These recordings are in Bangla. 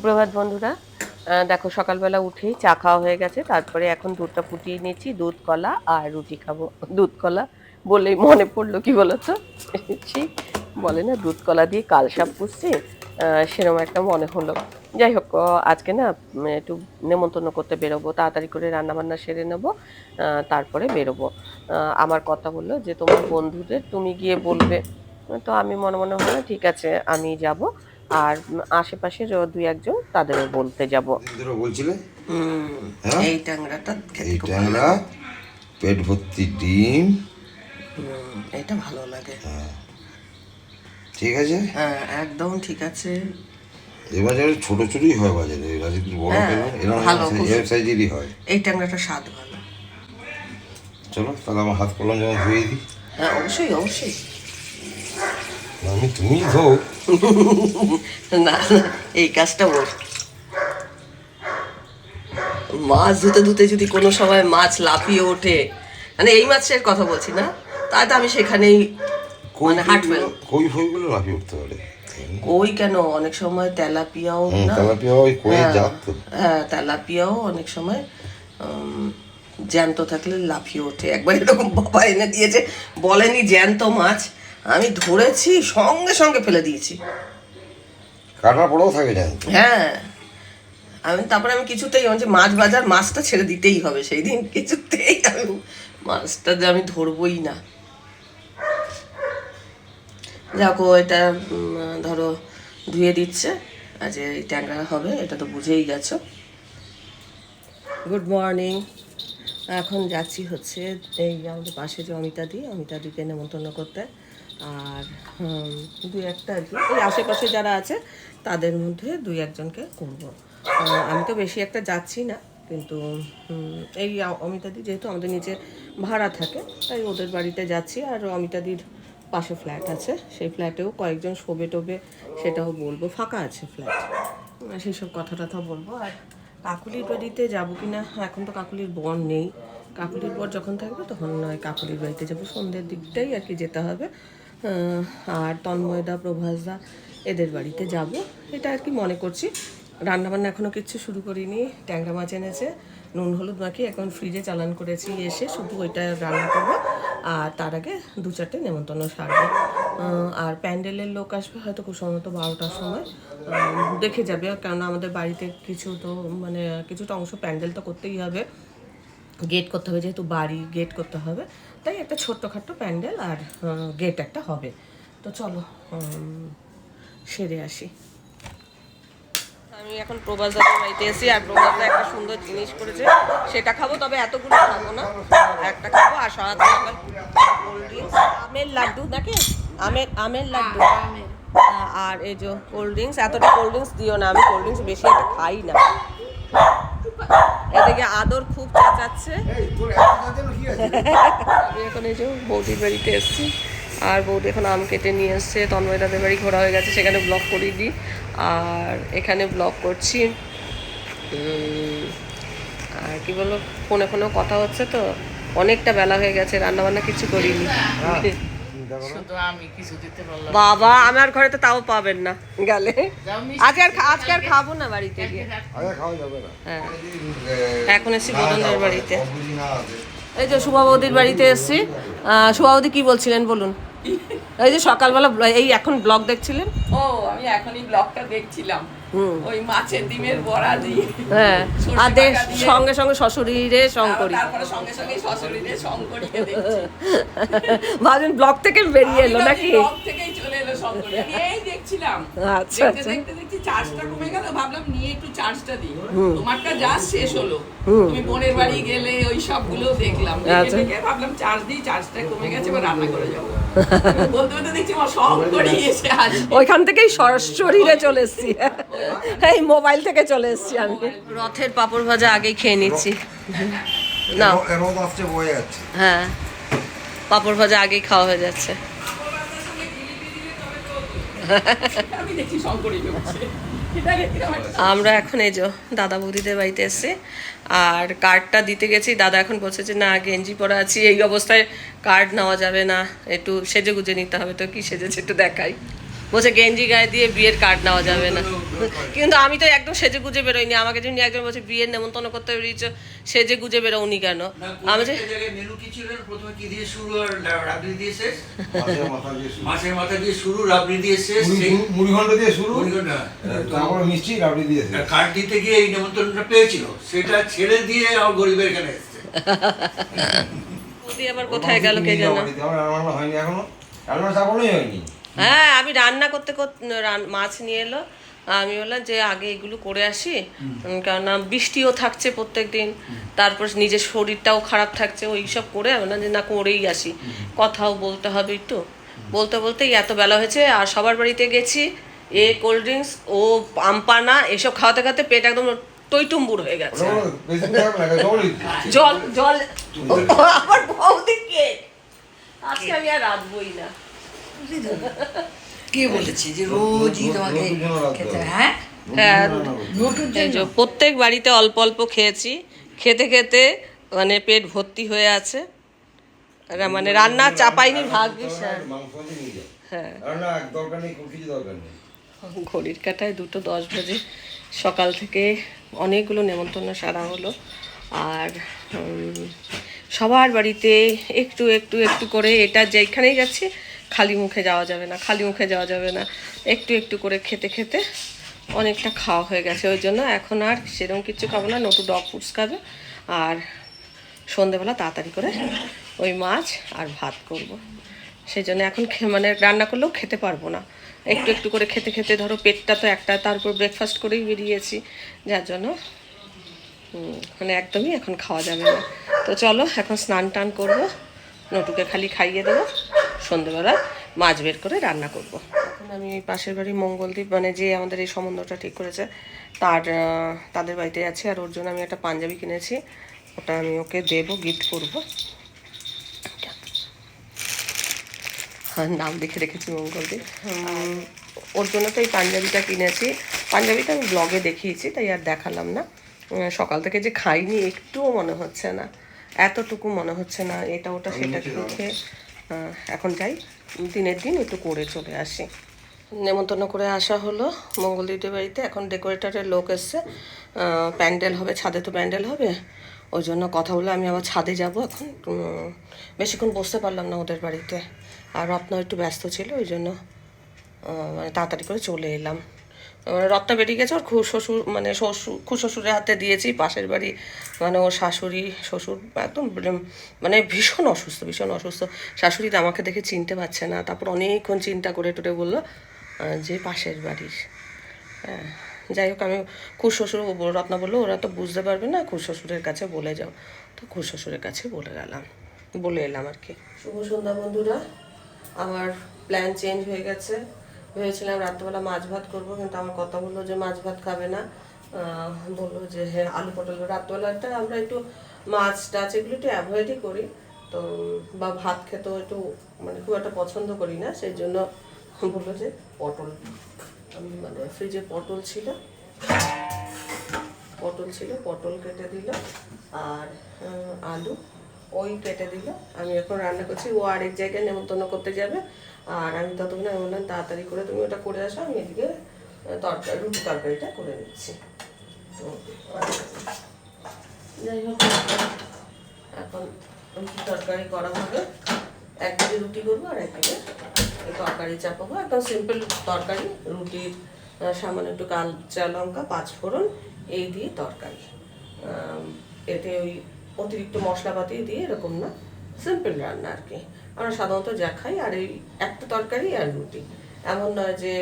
সুপ্রভাত বন্ধুরা। দেখো, সকালবেলা উঠেই চা খাওয়া হয়ে গেছে। তারপরে এখন দুধটা ফুটিয়ে নিয়েছি, দুধ, কলা আর রুটি খাব। দুধ, কলা বলেই মনে পড়ল, কি বলতো? বলে না, দুধ, কলা দিয়ে কাল সাপ পুষছি সেরকম একটা মনে হলো। যাই হোক আজকে না একটু নেমন্তন্ন করতে বেরোবো। তাড়াতাড়ি করে রান্নাবান্না সেরে নেব তারপরে বেরোবো। আমার কথা বলল যে, তোমার বন্ধুদের তুমি গিয়ে বলবে। তো আমি মনে মনে হলো ঠিক আছে, আমি যাব। আর আশেপাশে দুই একজন তাদেরও বলতে যাব। বলছিলে? হ্যাঁ? এই ট্যাংরাটা এই ট্যাংরা পেট ভর্তি ডিম। এটা ভালো লাগে। ঠিক আছে? হ্যাঁ একদম ঠিক আছে। এবার যেন ছোট ছোটই হয় বাজারে এরা যদি বড় হ্যাঁ, এরকম সাইজেরই হয়। এই ট্যাংরাটা স্বাদ ভালো। চলো তাহলে আমার হাত কলম যেমন ধুয়ে দিই। হ্যাঁ অবশ্যই অবশ্যই। আমি তুমি ধো না না এই কাজটা ওর মাছ ধুতে ধুতে যদি কোনো সময় মাছ লাফিয়ে ওঠে মানে এই মাছের কথা বলছি না তাই তো আমি সেখানেই মানে হাট ফেল কই ফইগুলো লাফিয়ে উঠতে পারে? কই কেন? অনেক সময় তেলাপিয়াও হুম না? তেলাপিয়া ওই যাক তো হ্যাঁ তেলাপিয়াও অনেক সময় উম, জ্যান্ত থাকলে লাফিয়ে ওঠে। একবার এরকম বাবা এনে দিয়েছে বলেনি জ্যান্ত মাছ আমি ধরেছি সঙ্গে সঙ্গে ফেলে দিয়েছি। থাকে তো? হ্যাঁ। আমি তারপরে আমি কিছুতেই যে মাছ বাজার মাছটা ছেড়ে দিতেই হবে। সেই দিন কিছুতেই আমি মাছটা যে আমি ধরবই না। দেখো এটা ধরো ধুয়ে দিচ্ছে। আর যে এই ট্যাংরা হবে এটা তো বুঝেই গেছো। Good morning. এখন যাচ্ছি হচ্ছে এই আমাদের পাশে যে অমিতাদি অমিতাদিকে নেমন্তন্ন করতে। আর দুই একটা আর কি। এই আশেপাশে যারা আছে, তাদের মধ্যে দুই একজনকে করব। আমি তো বেশি একটা যাচ্ছি না, কিন্তু এই অমিতাদি যেহেতু আমাদের নিচে ভাড়া থাকে, তাই ওদের বাড়িতে যাচ্ছি। আর অমিতাদির পাশে ফ্ল্যাট আছে, সেই ফ্ল্যাটেও কয়েকজন শোবে টোবে, সেটাও বলব। ফাঁকা আছে ফ্ল্যাট সেই সব কথা টথা বলব। আর কাকুলির বাড়িতে যাব কি না এখন তো কাকুলির বর নেই। কাকুলির বর যখন থাকবে, তখন নয় কাকুলির বাড়িতে যাব। সন্ধ্যের দিকটাই আর কি যেতে হবে। আর তন্ময়দা, প্রভাসদা এদের বাড়িতে যাব। এটা আর কি মনে করছি। রান্নাবান্না এখনও কিচ্ছু শুরু করিনি। ট্যাংরা মাছ এনেছে। নুন, হলুদ মাখিয়ে এখন ফ্রিজে চালান করেছি এসে শুধু ওইটা রান্না করব। আর তার আগে দু চারটে নেমন্তন্ন সারবো। আর প্যান্ডেলের লোক আসবে হয়তো সম্ভবত বারোটার সময়। দেখে যাবে। কেননা আমাদের বাড়িতে কিছু তো মানে কিছুটা অংশ প্যান্ডেল তো করতেই হবে। গেট করতে হবে যেহেতু বাড়ি গেট করতে হবে তাই একটা ছোট্টখাট্টো প্যান্ডেল আর গেট একটা হবে। তো চলো সেরে আসি। আমি এখন প্রবাস দাদার বাড়িতে এসেছি আর প্রবাস দা একটা সুন্দর জিনিস করেছে। সেটা খাব তবে এতগুলো খাব না। একটা খাব আর সারাদিন আবার কোল্ড ড্রিঙ্কস আমের লাড্ডু নাকি? আমের আমের লাড্ডু। আর এই যে কোল্ড ড্রিঙ্কস এতটা কোল্ড ড্রিঙ্কস দিও না আমি কোল্ড ড্রিঙ্কস বেশি একটা খাই না। এদিকে আদর খুব চেঁচাচ্ছে। আমি এখন এই যে বৌদির বাড়িতে এসেছি আর বৌদি এখন আম কেটে নিয়ে এসছে তন্ময় দাদের বাড়ি ঘোরা হয়ে গেছে সেখানে ব্লগ করিয়ে দিই। আর এখানে ব্লগ করছি আর কি বলব ফোনে ফোনেও কথা হচ্ছে তো অনেকটা বেলা হয়ে গেছে রান্না বান্না কিছু করিনি। শুধু আমি কিছু দিতে পারলাম বাবা আমার ঘরে তো তাও পাবেন না গেলে। আজকে আর আজকে আর খাব না বাড়িতে গিয়ে। আগে খাওয়া যাবে না। হ্যাঁ। এখন এসছি বদনদের বাড়িতে। অবুঝি না আছে। এই যে শুভা বৌদির বাড়িতে এসেছি। আহ, শুভা কি বলছিলেন বলুন? এই যে সকালবেলা এই এখন ব্লগ দেখছিলেন? ও আমি এখনই ব্লগটা দেখছিলাম। ওই মাছের ডিমের বড়া দিয়ে হ্যাঁ আর। সঙ্গে সঙ্গে শ্বশুরিরে শঙ্করী তারপরে সঙ্গে সঙ্গে দেখছি ভাবছেন ব্লগ থেকে বেরিয়ে এলো নাকি? ব্লগ থেকেই চলে এলো শঙ্করী আমি এই দেখছিলাম আচ্ছা, দেখতে আচ্ছা। দেখতে চার্জটা কমে গেল ভাবলাম নিয়ে একটু চার্জটা দিই। তোমারটা যা শেষ হলো। তুমি বোনের বাড়ি গেলে ওই সবগুলো দেখলাম। দেখে আচ্ছা। দেখে ভাবলাম চার্জ দিই চার্জটা কমে গেছে এবার রান্না করে যাব। বলতে বলতে দেখছি আমার শঙ্করী এসে আসবে ওইখান থেকেই শরীরে চলে এসছি। এই মোবাইল থেকে চলে এসছি আমি। রথের পাপড় ভাজা আগেই খেয়ে নিচ্ছি। না এর- এর আসছে বয়ে যাচ্ছে। হ্যাঁ। পাপড় ভাজা আগেই খাওয়া হয়ে যাচ্ছে। আমরা এখন এই যে দাদা বৌদিদের বাড়িতে এসেছি আর কার্ডটা দিতে গেছি। দাদা এখন বলছে যে না গেঞ্জি পরা আছি এই অবস্থায় কার্ড নেওয়া যাবে না। একটু সেজে গুজে নিতে হবে তো কি সেজেছে একটু দেখাই। বলছে গেঞ্জি গায়ে দিয়ে বিয়ের কার্ড নেওয়া যাবে না। কিন্তু আমি তো একদম সেজে গুজে বেরোইনি। আমাকে যেমনি একজন বলছে বিয়ের নেমন্তন্ন করতে বেরিয়েছ সেজে গুজে বেরোনি কেন? আমি যে মেনু কি ছিল? প্রথমে কি দিয়ে শুরু আর রাবড়ি দিয়ে শেষ? মাছের মাথা দিয়ে শুরু। মাছের মাথা দিয়ে শুরু রাবড়ি দিয়ে শেষ সেই মুড়ি- মুড়িঘণ্ট দিয়ে শুরু? মুড়িঘণ্ট, তারপরে মিষ্টি রাবড়ি দিয়ে শেষ। কার্ড দিতে গিয়ে এই নেমন্তন্নটা পেয়েছিল। সেটা ছেড়ে দিয়ে আমার গরিবের এখানে এসছে। আবার কোথায় গেল কে জানো? আমার হয়নি এখনও। রান্না হয়নি। হ্যাঁ আমি রান্না করতে করতে মাছ নিয়ে এলো। আমি বললাম যে আগে এগুলো করে আসি। কেননা বৃষ্টিও থাকছে প্রত্যেক দিন তারপর নিজের শরীরটাও খারাপ থাকছে। ওই সব করে আমি বললাম যে না করেই আসি। কথাও বলতে হবে একটু। বলতে বলতে এত বেলা হয়েছে আর সবার বাড়িতে গেছি। এ কোল্ড ড্রিঙ্কস ও আমপানা এসব খাওয়াতে খাওয়াতে পেট একদম টইটুম্বুর হয়ে গেছে। জল জল আমার বৌদি কে? আজকে আমি আর রাঁধবই না। কে বলেছে যে রোজই তোমাকে খেতে হ্যাঁ? হ্যাঁ প্রত্যেক বাড়িতে অল্প অল্প খেয়েছি। খেতে খেতে মানে পেট ভর্তি হয়ে আছে। মানে রান্না চাপাইনি ভাগ্যিস হ্যাঁ। হ্যাঁ ঘড়ির কাটায় দুটো দশ বাজে। সকাল থেকে অনেকগুলো নেমন্তন্ন সারা হলো। আর সবার বাড়িতে একটু একটু একটু করে এটা যেখানেই যাচ্ছে খালি মুখে যাওয়া যাবে না, খালি মুখে যাওয়া যাবে না। একটু একটু করে খেতে খেতে অনেকটা খাওয়া হয়ে গেছে, ওই জন্য এখন আর সেরকম কিছু খাব না নটু ডগ ফুডস খাবে। আর সন্ধেবেলা তাড়াতাড়ি করে ওই মাছ আর ভাত করব। সেই জন্য এখন মানে রান্না করলেও খেতে পারব না। একটু একটু করে খেতে খেতে ধরো পেটটা তো একটা তারপর ব্রেকফাস্ট করেই বেরিয়েছি, যার জন্য মানে একদমই এখন খাওয়া যাবে না। তো চলো এখন স্নান টান করব, নটুকে খালি খাইয়ে দেবো। সন্ধেবেলা মাছ বের করে রান্না করব। এখন আমি এই পাশের বাড়ি মঙ্গলদ্বীপ মানে যে আমাদের এই সম্বন্ধটা ঠিক করেছে তার তাদের বাড়িতে আছি আর ওর জন্য আমি একটা পাঞ্জাবি কিনেছি। ওটা আমি ওকে দেবো গিফট করব। হ্যাঁ, নাম দেখে রেখেছি মঙ্গলদ্বীপ ওর জন্য তো এই পাঞ্জাবিটা কিনেছি। পাঞ্জাবিটা আমি ব্লগে দেখিয়েছি তাই আর দেখালাম না। সকাল থেকে যে খাইনি একটুও মনে হচ্ছে না। এতটুকু মনে হচ্ছে না এটা ওটা সেটা খেয়ে এখন যাই দিনের দিন একটু করে চলে আসি। নেমন্তন্ন করে আসা হলো মঙ্গলদ্বীপের বাড়িতে। এখন ডেকোরেটরের লোক এসছে। প্যান্ডেল হবে, ছাদে তো প্যান্ডেল হবে। ওই জন্য কথা বলে আমি আবার ছাদে যাব এখন। বেশিক্ষণ বসতে পারলাম না ওদের বাড়িতে। আর রত্ন একটু ব্যস্ত ছিল, ওই জন্য মানে তাড়াতাড়ি করে চলে এলাম। রত্না বেরিয়ে গেছে, ওর শ্বশুর মানে শ্বশুর, খুব শ্বশুরের হাতে দিয়েছি, পাশের বাড়ি মানে ওর শাশুড়ি, শ্বশুর একদম মানে ভীষণ অসুস্থ ভীষণ অসুস্থ। শাশুড়ি আমাকে দেখে চিনতে পারছে না, তারপর অনেকক্ষণ চিন্তা করে টুটে বলল যে পাশের বাড়ির। হ্যাঁ যাই হোক, আমি খুশ শ্বশুর, ও বল- রত্না বলল, ওরা তো বুঝতে পারবে না খুশ শ্বশুরের কাছে বলে যাও। তো খুশ শ্বশুরের কাছে বলে গেলাম, বলে এলাম আর কি। শুভ সন্ধ্যা বন্ধুরা, আমার প্ল্যান চেঞ্জ হয়ে গেছে। ভেবেছিলাম রাত্রেবেলা মাছ ভাত করব, কিন্তু আমার কথা বলল যে মাছ ভাত খাবে না। বলল যে হ্যাঁ আলু পটল রাত্রেবেলাটা আমরা একটু মাছ টাছ এগুলো একটু অ্যাভয়েডই করি। তো, বা ভাত খেতেও একটু মানে খুব একটা পছন্দ করি না, সেই জন্য বলল যে পটল, আমি মানে ফ্রিজে পটল ছিল পটল ছিল, পটল কেটে দিল, আর, আলু, ওই কেটে দিল। আমি এখন রান্না করছি, ও আরেক জায়গায় নেমন্তন্ন করতে যাবে। আর আমি ততক্ষণ আমি বললাম, তাড়াতাড়ি করে তুমি ওটা করে আসো, আমি এদিকে তরকারি রুটি তরকারিটা করে নিচ্ছি। তো, যাই হোক, এখন রুটি তরকারি করা হবে। একদিকে রুটি করব আর একদিকে তরকারি চাপাবো। একদম সিম্পল তরকারি, রুটির সামান্য একটু কাঁচা লঙ্কা পাঁচ ফোড়ন এই দিয়ে তরকারি। এতে ওই অতিরিক্ত মশলাপাতি দিয়ে এরকম না সিম্পল রান্না আর কি। আমরা সাধারণত যা খাই আর এই একটা তরকারি আর রুটি। এমন নয় যে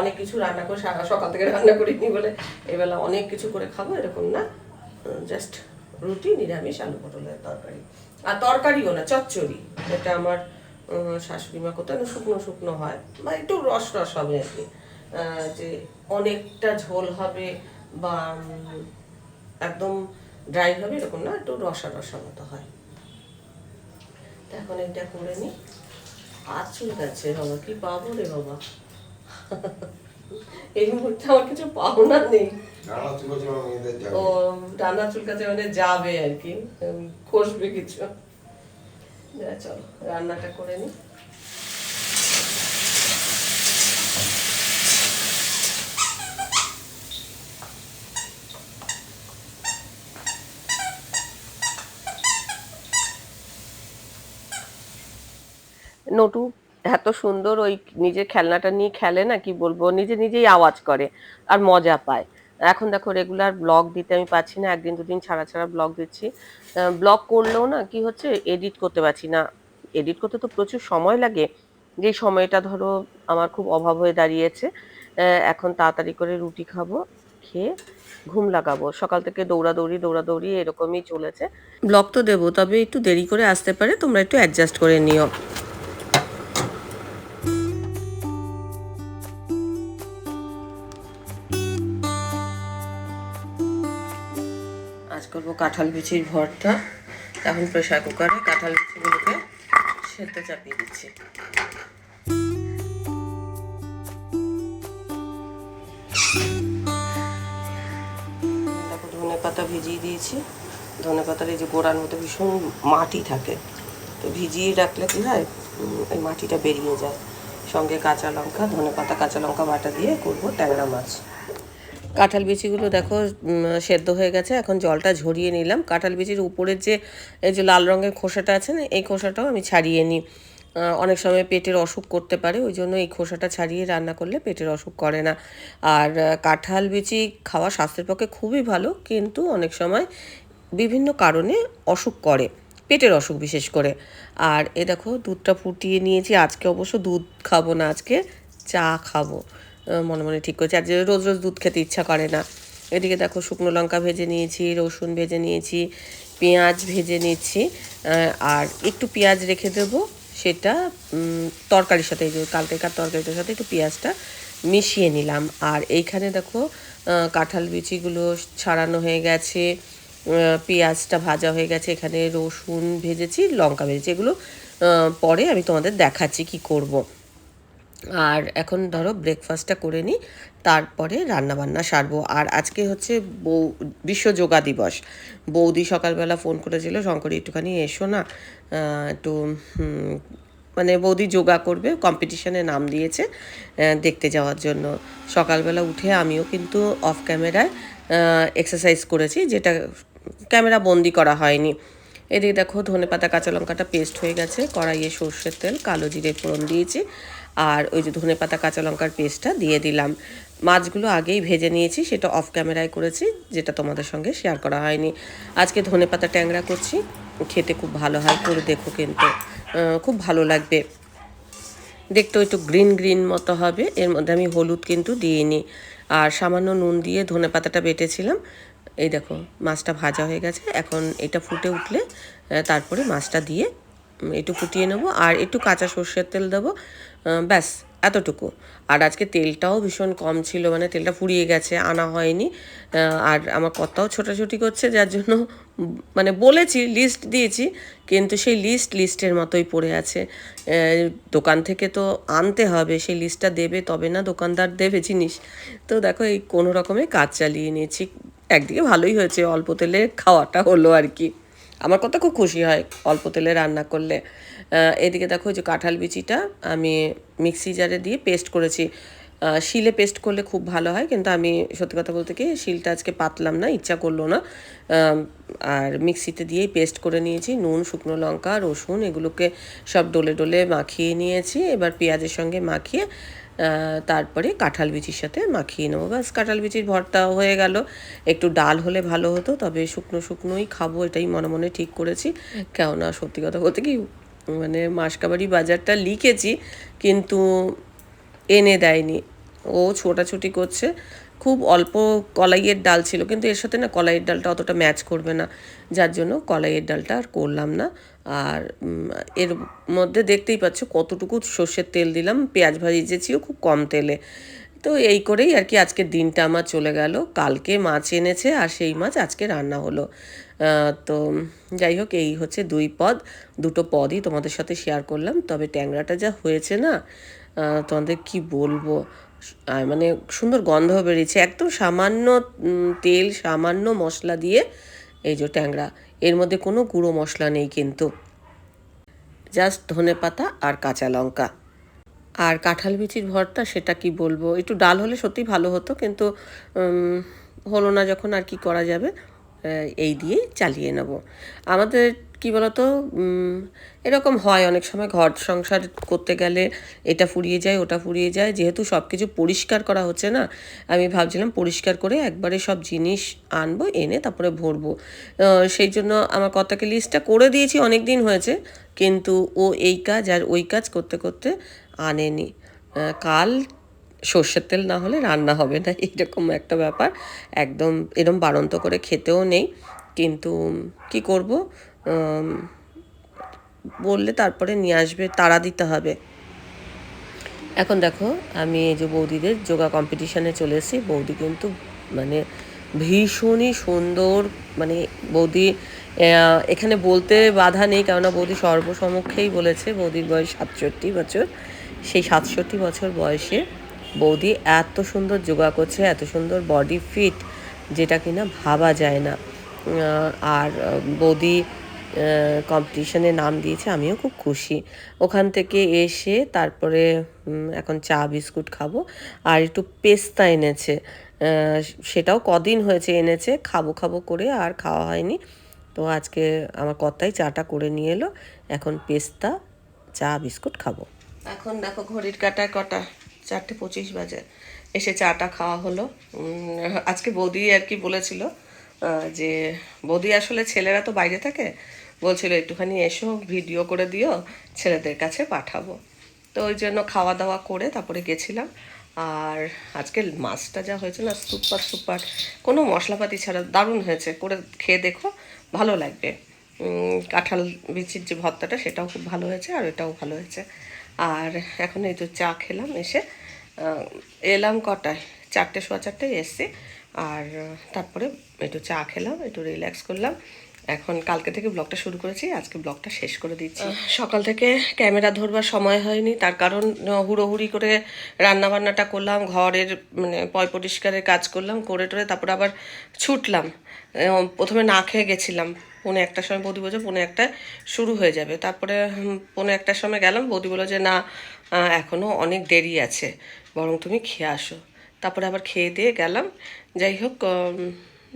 অনেক কিছু রান্না করে সকাল থেকে রান্না করিনি বলে এবেলা অনেক কিছু করে খাব, এরকম না। জাস্ট রুটি, নিরামিষ, আলু পটলের তরকারি। আর তরকারিও না, চচ্চড়ি। এটা আমার শাশুড়ি মা কোথায় শুকনো শুকনো হয়। বা একটু রস রস হবে আর কি। যে অনেকটা ঝোল হবে বা একদম ড্রাই হবে, এরকম না, একটু রসা রসা মতো হয়। এখন এটা করে নিই চুল চুলকাচ্ছে বাবা কি পাবো রে বাবা? এই মুহূর্তে আমার কিছু পাওনা নেই। মেয়েদের ও রান্না চুলকাচ্ছে মানে যাবে আর কি খসবে কিছু। চলো রান্নাটা করে নি। নটু এত সুন্দর ওই নিজের খেলনাটা নিয়ে খেলে না, কি বলব, নিজে নিজেই আওয়াজ করে আর মজা পায়। এখন দেখো রেগুলার ব্লগ দিতে আমি পাচ্ছি না, একদিন দুদিন ছাড়া ছাড়া ব্লগ দিচ্ছি। ব্লগ করলেও না কি হচ্ছে এডিট করতে পারছি না। এডিট করতে তো প্রচুর সময় লাগে। যে সময়টা ধরো আমার খুব অভাব হয়ে দাঁড়িয়েছে এখন তাড়াতাড়ি করে রুটি খাব, খেয়ে ঘুম লাগাবো। সকাল থেকে দৌড়াদৌড়ি দৌড়াদৌড়ি এরকমই চলেছে। ব্লগ তো দেবো, তবে একটু দেরি করে আসতে পারে, তোমরা একটু অ্যাডজাস্ট করে নিও। কাঁঠাল বিচির ভর্তা। এখন প্রেশার কুকারে কাঁঠাল বিচিগুলোকে সেদ্ধ চাপিয়ে দিচ্ছি। ধনে পাতা ভিজিয়ে দিয়েছি। ধনে পাতার এই যে গোড়ার মধ্যে ভীষণ মাটি থাকে। তো ভিজিয়ে রাখলে কি হয়? এই মাটিটা বেরিয়ে যায়। সঙ্গে কাঁচা লঙ্কা, ধনে পাতা, কাঁচা লঙ্কা বাটা দিয়ে করব ট্যাংরা মাছ। কাঁঠাল বিচিগুলো দেখো সেদ্ধ হয়ে গেছে। এখন জলটা ঝরিয়ে নিলাম। কাঁঠাল বিচির উপরের যে, এই যে লাল রঙের খোসাটা আছে না, এই খোসাটাও আমি ছাড়িয়ে নিই। অনেক সময় পেটের অসুখ করতে পারে, ওই জন্য এই খোসাটা ছাড়িয়ে রান্না করলে পেটের অসুখ করে না। আর কাঁঠাল বিচি খাওয়া স্বাস্থ্যের পক্ষে খুবই ভালো, কিন্তু অনেক সময় বিভিন্ন কারণে অসুখ করে, পেটের অসুখ বিশেষ করে। আর এ দেখো, দুধটা ফুটিয়ে নিয়েছি। আজকে অবশ্য দুধ খাব না, আজকে চা খাব। মনে মনে ঠিক করেছি। আর যে রোজ রোজ দুধ খেতে ইচ্ছা করে না। এদিকে দেখো শুকনো লঙ্কা ভেজে নিয়েছি রসুন ভেজে নিয়েছি পেঁয়াজ ভেজে আহ, আর একটু পেঁয়াজ রেখে দেবো। সেটা তরকারির সাথে এই যে কালকেকার তরকারিটার সাথে একটু পেঁয়াজটা মিশিয়ে নিলাম। আর এইখানে দেখো কাঁঠাল বিচিগুলো ছাড়ানো হয়ে গেছে পেঁয়াজটা ভাজা হয়ে গেছে। এখানে রসুন ভেজেছি লঙ্কা ভেজেছি। এগুলো পরে আমি তোমাদের দেখাচ্ছি কি করব। আর এখন ধরো ব্রেকফাস্টটা করে নিই তারপরে রান্নাবান্না সারবো। আর আজকে হচ্ছে বৌ, বিশ্ব যোগা দিবস। বৌদি সকালবেলা ফোন করেছিল, শঙ্করী, একটুখানি এসো না। একটু মানে বৌদি যোগা করবে কম্পিটিশনে নাম দিয়েছে দেখতে যাওয়ার জন্য। সকালবেলা উঠে আমিও কিন্তু অফ ক্যামেরায় এক্সারসাইজ করেছি, যেটা ক্যামেরা বন্দি করা হয়নি। এদিকে দেখো ধনে পাতা কাঁচা লঙ্কাটা পেস্ট হয়ে গেছে, কড়াইয়ে সর্ষের তেল, কালো জিরে ফোড়ন দিয়েছি। আর ওই যে ধনে পাতা, কাঁচা লঙ্কার পেস্টটা দিয়ে দিলাম। মাছগুলো আগেই ভেজে নিয়েছি, সেটা অফ ক্যামেরায় করেছি, যেটা তোমাদের সঙ্গে শেয়ার করা হয়নি। আজকে ধনে পাতা ট্যাংরা করছি, খেতে খুব ভালো হয়, করে দেখো কিন্তু খুব ভালো লাগবে। দেখতেও একটু গ্রিন গ্রিন মতো হবে, এর মধ্যে আমি হলুদ কিন্তু দিইনি। আর সামান্য নুন দিয়ে ধনে পাতাটা বেটেছিলাম, এই দেখো মাছটা ভাজা হয়ে গেছে, এখন এটা ফুটে উঠলে তারপরে মাছটা দিয়ে একটু ফুটিয়ে নেব, আর একটু কাঁচা সর্ষের তেল দেবো ব্যাস, এতটুকু। আর আজকে তেলটাও ভীষণ কম ছিল মানে তেলটা ফুরিয়ে গেছে, আনা হয়নি। আর আমার কর্তাও ছোটাছুটি করছে, যার জন্য মানে বলেছি লিস্ট দিয়েছি, কিন্তু সেই লিস্ট লিস্টের মতোই পড়ে আছে। দোকান থেকে তো আনতে হবে, সেই লিস্টটা দেবে, তবে না দোকানদার দেবে জিনিস। তো দেখো, এই কোনো রকমে কাজ চালিয়ে নিয়েছি। একদিকে ভালোই হয়েছে, অল্প তেলে খাওয়াটা হলো আর কি। আমার কথা খুব খুশি হয় অল্প তেলে রান্না করলে। এদিকে দেখো যে কাঁঠাল বিচিটা আমি মিক্সি জারে দিয়ে পেস্ট করেছি। শিলে পেস্ট করলে খুব ভালো হয়, কিন্তু আমি সত্যি কথা বলতে কি, শিলটা আজকে পাতলাম না, ইচ্ছা করল না। আর মিক্সিতে দিয়েই পেস্ট করে নিয়েছি, নুন, শুকনো লঙ্কা, রসুন, এগুলোকে সব ডলে ডলে মাখিয়ে নিয়েছি। এবার পেঁয়াজের সঙ্গে মাখিয়ে তারপরে কাঁঠাল বিচির সাথে মাখিয়ে নেব। ব্যাস, কাঁঠাল বিচির ভর্তাও হয়ে গেল। একটু ডাল হলে ভালো হতো, তবে শুকনো শুকনোই খাব, এটাই মনে মনে ঠিক করেছি। কেননা সত্যি কথা বলতে কি মানে মাসকাবাড়ি বাজারটা লিখেছি, কিন্তু এনে দেয়নি। ও ছোটাছুটি করছে, খুব অল্প কলাইয়ের ডাল ছিল, কিন্তু এর সাথে না কলাইয়ের ডালটা অতটা ম্যাচ করবে না, যার জন্য কলাইয়ের ডালটা আর করলাম না। আর এর মধ্যে দেখতেই পাচ্ছ কতটুকু সর্ষের তেল দিলাম, পেঁয়াজ ভাজিয়েছিও খুব কম তেলে। তো এই করেই আর কি আজকের দিনটা আমার চলে গেল, কালকে মাছ এনেছে আর সেই মাছ আজকে রান্না হলো। তো যাই হোক, এই হচ্ছে দুই পদ। দুটো পদই তোমাদের সাথে শেয়ার করলাম। তবে ট্যাংরাটা যা হয়েছে না তোমাদের কি বলব? মানে সুন্দর গন্ধ বেরিয়েছে। একদম সামান্য তেল, সামান্য মশলা দিয়ে এই যে ট্যাংরা। এর মধ্যে কোনো গুঁড়ো মশলা নেই কিন্তু। জাস্ট ধনে পাতা আর কাঁচা লঙ্কা। আর কাঁঠাল বিচির ভর্তা, সেটা কি বলব? একটু ডাল হলে সত্যি ভালো হতো, কিন্তু হলো না যখন আর কি করা যাবে। এই দিয়েই চালিয়ে নেব। আমাদের কি বলতো এরকম হয় অনেক সময় ঘর সংসার করতে গেলে এটা ফুরিয়ে যায়, ওটা ফুরিয়ে যায়। যেহেতু সব কিছু পরিষ্কার করা হচ্ছে না, আমি ভাবছিলাম পরিষ্কার করে একবারে সব জিনিস আনব, এনে তারপরে ভরবো। সেই জন্য আমার কর্তাকে লিস্টটা করে দিয়েছি অনেক দিন হয়েছে, কিন্তু ও এই কাজ আর ওই কাজ করতে করতে আনেনি। কাল সর্ষের তেল না হলে রান্না হবে না, এরকম একটা ব্যাপার। একদম এরম বাড়ন্ত করে খেতেও নেই। কিন্তু কি করব? বললে তারপরে নিয়ে আসবে, তাড়া দিতে হবে। এখন দেখো, আমি এই যে বৌদিদের যোগা কম্পিটিশানে চলে এসেছি। বৌদি কিন্তু মানে ভীষণই সুন্দর মানে বৌদি এখানে বলতে বাধা নেই, কেননা বৌদি সর্বসমক্ষেই বলেছে, বৌদির বয়স সাতষট্টি বছর। সেই সাতষট্টি বছর বয়সে বৌদি এত সুন্দর যোগা করছে, এত সুন্দর বডি ফিট যেটা কিনা ভাবা যায় না। আর বৌদি কম্পিটিশনে নাম দিয়েছে, আমিও খুব খুশি। ওখান থেকে এসে তারপরে এখন চা, বিস্কুট খাব। আর একটু পেস্তা এনেছে। সেটাও কদিন হয়েছে এনেছে, খাব খাব করে আর খাওয়া হয়নি। তো আজকে আমার কর্তাই চাটা করে নিয়ে এলো। এখন পেস্তা, চা, বিস্কুট খাব। এখন দেখো ঘড়ির কাটায় কটা। চারটে পঁচিশ বাজে। এসে চাটা খাওয়া হলো। আজকে বৌদি আর কি বলেছিল যে বৌদি আসলে ছেলেরা তো বাইরে থাকে। বলছিল, একটুখানি এসো, ভিডিও করে দিও, ছেলেদের কাছে পাঠাবো। তো ওই জন্য খাওয়া দাওয়া করে তারপরে গেছিলাম। আর আজকে মাছটা যা হয়েছে না, সুপার সুপার। কোনো মশলাপাতি ছাড়া দারুণ হয়েছে। করে খেয়ে দেখো, ভালো লাগবে। কাঁঠাল বিচির যে ভর্তাটা, সেটাও খুব ভালো হয়েছে, আর এটাও ভালো হয়েছে। আর এখন এই তো চা খেলাম, এসে এলাম কটায়? চারটে, সোয়া চারটে এসছি। আর, তারপরে একটু চা খেলাম, একটু রিল্যাক্স করলাম। এখন কালকে থেকে ব্লগটা শুরু করেছি, আজকে ব্লগটা শেষ করে দিচ্ছি। সকাল থেকে ক্যামেরা ধরবার সময় হয়নি, তার কারণ হুড়োহুড়ি করে রান্না বান্নাটা করলাম, ঘরের মানে পয় পরিষ্কারের কাজ করলাম করে টোরে তারপরে আবার ছুটলাম। প্রথমে না খেয়ে গেছিলাম। পৌনে একটার সময় বৌদি বলছে পৌনে একটা শুরু হয়ে যাবে। তারপরে পৌনে একটার সময় গেলাম, বৌদি বলল যে, না এখনও অনেক দেরি আছে, বরং তুমি খেয়ে আসো। তারপরে আবার খেয়ে দিয়ে গেলাম। যাই হোক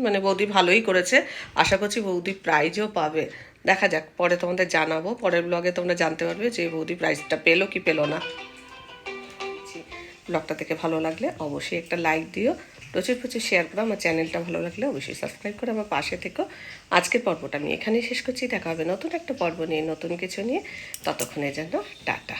মানে বৌদি ভালোই করেছে। আশা করছি বৌদি প্রাইজও পাবে। দেখা যাক, পরে তোমাদের জানাব। পরের ব্লগে তোমরা জানতে পারবে যে বৌদি প্রাইজটা পেল কি পেল না। ব্লগটা থেকে ভালো লাগলে অবশ্যই একটা লাইক দিও। প্রচুর প্রচুর শেয়ার করো, আমার চ্যানেলটা ভালো লাগলে অবশ্যই সাবস্ক্রাইব করে আমার পাশে থেকো। আজকের পর্বটা আমি এখানেই শেষ করছি, দেখা হবে নতুন একটা পর্ব নিয়ে, নতুন কিছু নিয়ে। ততক্ষণের জন্য টাটা।